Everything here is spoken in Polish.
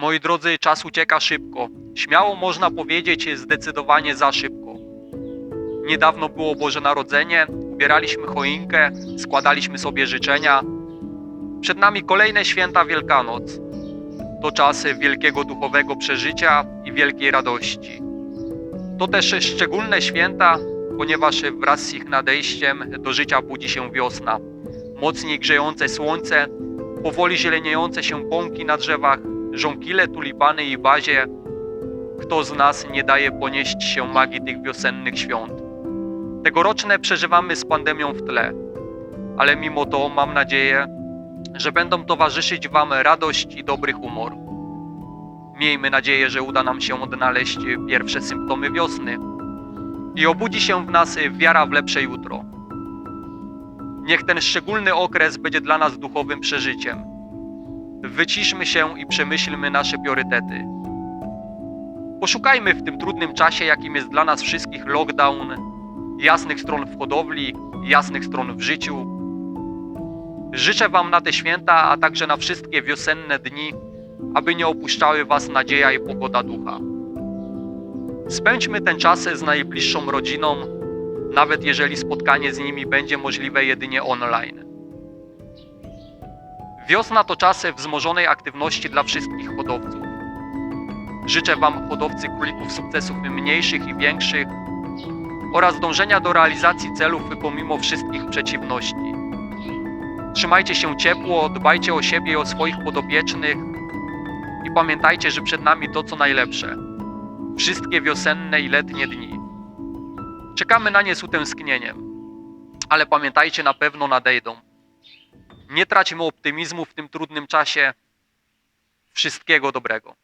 Moi drodzy, czas ucieka szybko. Śmiało można powiedzieć, zdecydowanie za szybko. Niedawno było Boże Narodzenie, ubieraliśmy choinkę, składaliśmy sobie życzenia. Przed nami kolejne święta Wielkanoc. To czasy wielkiego duchowego przeżycia i wielkiej radości. To też szczególne święta, ponieważ wraz z ich nadejściem do życia budzi się wiosna. Mocniej grzejące słońce, powoli zieleniejące się pąki na drzewach, żonkile, tulipany i bazie. Kto z nas nie daje ponieść się magii tych wiosennych świąt? Tegoroczne przeżywamy z pandemią w tle, ale mimo to mam nadzieję, że będą towarzyszyć Wam radość i dobry humor. Miejmy nadzieję, że uda nam się odnaleźć pierwsze symptomy wiosny i obudzi się w nas wiara w lepsze jutro. Niech ten szczególny okres będzie dla nas duchowym przeżyciem. Wyciszmy się i przemyślmy nasze priorytety. Poszukajmy w tym trudnym czasie, jakim jest dla nas wszystkich lockdown, jasnych stron w hodowli, jasnych stron w życiu. Życzę Wam na te święta, a także na wszystkie wiosenne dni, aby nie opuszczały Was nadzieja i pogoda ducha. Spędźmy ten czas z najbliższą rodziną, nawet jeżeli spotkanie z nimi będzie możliwe jedynie online. Wiosna to czasy wzmożonej aktywności dla wszystkich hodowców. Życzę Wam, hodowcy królików, sukcesów mniejszych i większych oraz dążenia do realizacji celów pomimo wszystkich przeciwności. Trzymajcie się ciepło, dbajcie o siebie i o swoich podopiecznych i pamiętajcie, że przed nami to, co najlepsze. Wszystkie wiosenne i letnie dni. Czekamy na nie z utęsknieniem, ale pamiętajcie, na pewno nadejdą. Nie traćmy optymizmu w tym trudnym czasie. Wszystkiego dobrego.